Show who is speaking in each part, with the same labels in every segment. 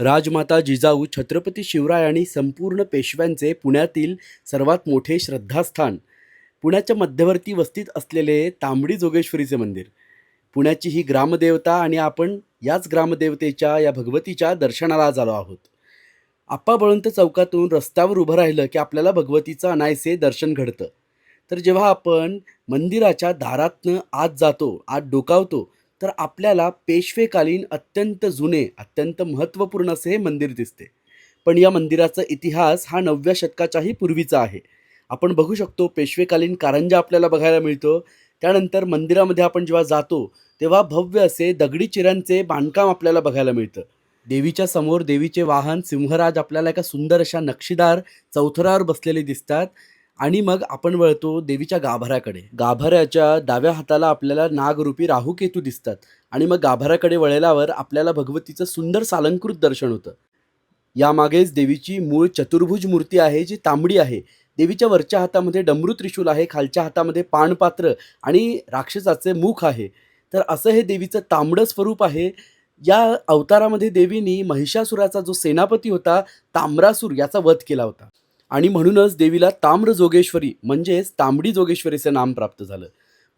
Speaker 1: राजमाता जिजाऊ छत्रपती शिवराय आणि संपूर्ण पेशव्यांचे पुण्यातील सर्वात मोठे श्रद्धास्थान. पुण्याच्या मध्यवर्ती वस्तीत असलेले तांबडी जोगेश्वरीचे मंदिर. पुण्याची ही ग्रामदेवता आणि आपण याच ग्रामदेवतेच्या या भगवतीच्या दर्शनाला आज आलो आहोत. आप्पा बळवंत चौकातून रस्त्यावर उभं राहिलं की आपल्याला भगवतीचं अनायसे दर्शन घडतं. तर जेव्हा आपण मंदिराच्या दारातनं आत जातो आत डोकावतो तर आपल्याला पेशवेकालीन अत्यंत जुने अत्यंत महत्त्वपूर्ण असे हे मंदिर दिसते. पण या मंदिराचा इतिहास हा नवव्या शतकाच्याही पूर्वीचा आहे. आपण बघू शकतो पेशवेकालीन कारंजा आपल्याला बघायला मिळतो. त्यानंतर मंदिरामध्ये आपण जेव्हा जातो तेव्हा भव्य असे दगडी चिऱ्यांचे बांधकाम आपल्याला बघायला मिळतं. देवीच्या समोर देवीचे वाहन सिंहराज आपल्याला एका सुंदर अशा नक्षीदार चौथरावर बसलेले दिसतात. आणि मग आपण वळतो देवीच्या गाभाऱ्याकडे. गाभाऱ्याच्या डाव्या हाताला आपल्याला नागरूपी राहूकेतू दिसतात. आणि मग गाभाऱ्याकडे वळल्यावर आपल्याला भगवतीचं सुंदर सालंकृत दर्शन होतं. यामागेच देवीची मूळ चतुर्भुज मूर्ती आहे जी तांबडी आहे. देवीच्या वरच्या हातामध्ये डमरू त्रिशूल आहे खालच्या हातामध्ये पाणपात्र आणि राक्षसाचे मुख आहे. तर असं हे देवीचं तांबडं स्वरूप आहे. या अवतारामध्ये देवीनी महिषासुराचा जो सेनापती होता ताम्रासूर याचा वध केला होता. आणि म्हणूनच देवीला ताम्र जोगेश्वरी म्हणजेच तांबडी जोगेश्वरीचं नाम प्राप्त झालं.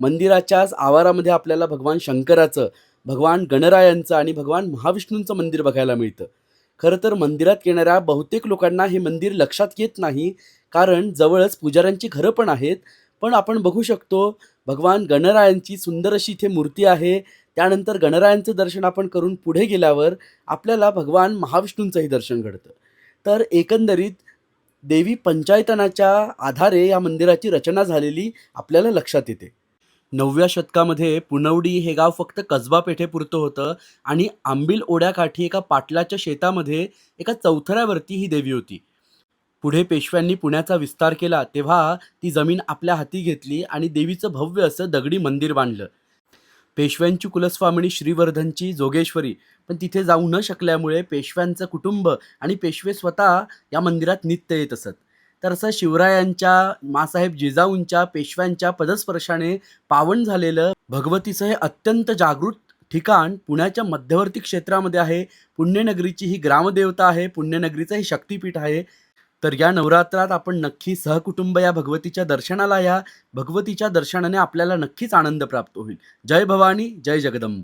Speaker 1: मंदिराच्याच आवारामध्ये आपल्याला भगवान शंकराचं भगवान गणरायांचं आणि भगवान महाविष्णूंचं मंदिर बघायला मिळतं. खरं तर मंदिरात येणाऱ्या बहुतेक लोकांना हे मंदिर लक्षात येत नाही कारण जवळच पुजाऱ्यांची घरं पण आहेत. पण आपण बघू शकतो भगवान गणरायांची सुंदर अशी इथे मूर्ती आहे. त्यानंतर गणरायांचं दर्शन आपण करून पुढे गेल्यावर आपल्याला भगवान महाविष्णूंचंही दर्शन घडतं. तर एकंदरीत देवी पंचायतनाच्या आधारे या मंदिराची रचना झालेली आपल्याला लक्षात येते. नवव्या शतकामध्ये पुनवडी हे गाव फक्त कसबा पेठेपुरतं होतं आणि आंबील ओढ्याकाठी एका पाटलाच्या शेतामध्ये एका चौथऱ्यावरती ही देवी होती. पुढे पेशव्यांनी पुण्याचा विस्तार केला तेव्हा ती जमीन आपल्या हाती घेतली आणि देवीचं भव्य असं दगडी मंदिर बांधलं. पेशव्यांची कुलस्वामिनी श्रीवर्धनची जोगेश्वरी. पण तिथे जाऊ न शकल्यामुळे पेशव्यांचं कुटुंब आणि पेशवे स्वतः या मंदिरात नित्य येत असत. तर असं शिवरायांच्या मासाहेब जिजाऊंच्या पेशव्यांच्या पदस्पर्शाने पावन झालेलं भगवतीचं हे अत्यंत जागृत ठिकाण पुण्याच्या मध्यवर्ती क्षेत्रामध्ये आहे. पुण्यनगरीची ही ग्रामदेवता आहे. पुण्यनगरीचं हे शक्तिपीठ आहे. तर या नवरात्रात आपण नक्की सहकुटुंब या भगवतीच्या दर्शनाला या. भगवतीच्या दर्शनाने आपल्याला नक्कीच आनंद प्राप्त होईल. जय भवानी जय जगदंब.